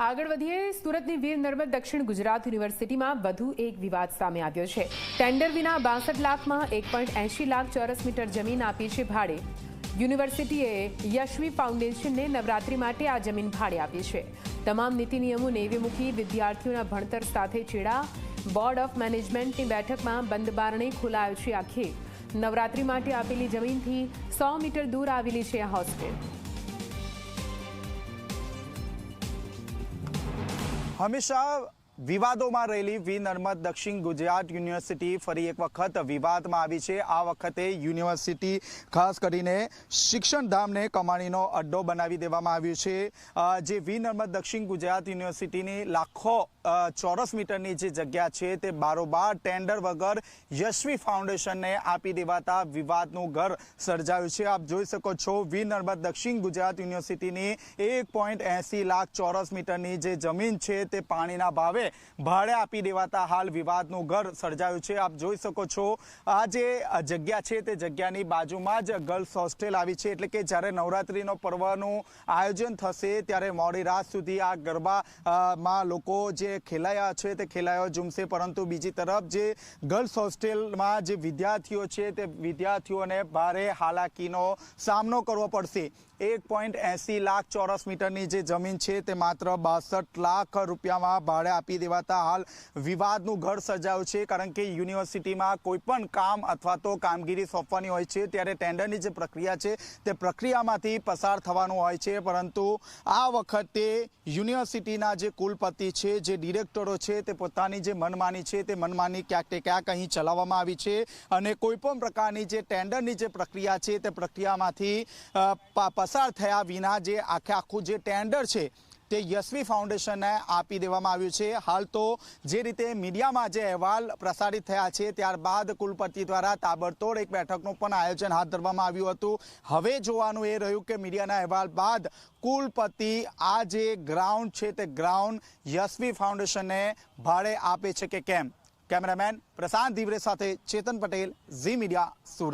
આગળ વધીએ, સુરતની વીર નર્મદ દક્ષિણ ગુજરાત યુનિવર્સિટીમાં વધુ એક વિવાદ સામે આવ્યો છે. ટેન્ડર વિના બાસઠ લાખમાં એક પોઈન્ટ એંશી લાખ ચોરસ મીટર જમીન આપી છે ભાડે. યુનિવર્સિટીએ યશવી ફાઉન્ડેશનને નવરાત્રી માટે આ જમીન ભાડે આપી છે. તમામ નીતિ નિયમો નેવે મૂકી વિદ્યાર્થીઓના ભણતર સાથે છેડા. બોર્ડ ઓફ મેનેજમેન્ટની બેઠકમાં બંધ બારણે ખોલાયો છે આખી નવરાત્રી માટે આપેલી જમીનથી સો મીટર દૂર આવેલી છે આ હોસ્ટેલ. હંમેશા વિવાદોમાં રહેલી વી. નર્મદ દક્ષિણ ગુજરાત યુનિવર્સિટી ફરી એક વખત વિવાદમાં આવી છે. આ વખતે યુનિવર્સિટી ખાસ કરીને શિક્ષણધામને કમાણીનો અડ્ડો બનાવી દેવામાં આવ્યું છે. જે વી. નર્મદ દક્ષિણ ગુજરાત યુનિવર્સિટીની લાખો ચોરસ મીટરની જે જગ્યા છે તે બારોબાર ટેન્ડર વગર યશવી ફાઉન્ડેશનને આપી દેવાતા વિવાદનું ઘર સર્જાયું છે. આપ જોઈ શકો છો, વી. નર્મદ દક્ષિણ ગુજરાત યુનિવર્સિટીની એક લાખ ચોરસ મીટરની જે જમીન છે તે પાણીના ભાવે ભાડે આપી દેવાતા હાલ વિવાદનું ઘર સર્જાયું છે. આપ જોઈ શકો છો, આ જે જગ્યા છે તે જગ્યાની બાજુમાં જ ગર્લ્સ હોસ્ટેલ આવી છે. એટલે કે જ્યારે નવરાત્રિનો પર્વનું આયોજન થશે ત્યારે મોડી રાત સુધી આ ગરબા માં લોકો જે ખેલાયા છે તે ખેલાયો ઝૂમશે. પરંતુ બીજી તરફ જે ગર્લ્સ હોસ્ટેલમાં જે વિદ્યાર્થીઓ છે તે વિદ્યાર્થીઓને ભારે હાલાકીનો સામનો કરવો પડશે. એક પોઈન્ટ એસી લાખ ચોરસ મીટરની જે જમીન છે તે માત્ર બાસઠ લાખ રૂપિયામાં ભાડે આપી દેવાતા હાલ વિવાદનું ઘર સર્જાયું છે, કારણ કે યુનિવર્સિટીમાં કોઈ પણ કામ અથવા તો કામગીરી સોંપવાની હોય છે, ત્યારે ટેન્ડરની જે પ્રક્રિયા છે, તે પ્રક્રિયામાંથી પસાર થવાનું હોય છે. પરંતુ આ વખતે યુનિવર્સિટીના જે કુલપતિ છે, જે ડિરેક્ટરો છે, તે પોતાની જે મનમાની છે, તે મનમાની ક્યાંક તે ક્યાંક અહીં ચલાવવામાં આવી છે અને કોઈ પણ પ્રકારની જે ટેન્ડરની જે પ્રક્રિયા છે, તે પ્રક્રિયામાંથી પસાર થયા વિના જે આખે આખું જે ટેન્ડર છે તે યશવી ફાઉન્ડેશનને આપી દેવામાં આવ્યું છે. હાલ તો જે રીતે મીડિયામાં જે અહેવાલ પ્રસારિત થયા છે, ત્યારબાદ કુલપતિ દ્વારા તાબડતોડ એક બેઠકનું પણ આયોજન હાથ ધરવામાં આવ્યું હતું. હવે જોવાનું એ રહ્યું કે મીડિયાના અહેવાલ બાદ કુલપતિ આ જે ગ્રાઉન્ડ છે, તે ગ્રાઉન્ડ યશવી ફાઉન્ડેશનને ભાડે આપે છે કે કેમ? કેમેરામેન પ્રશાંત ધીવરે સાથે ચેતન પટેલ, ઝી મીડિયા સુરત.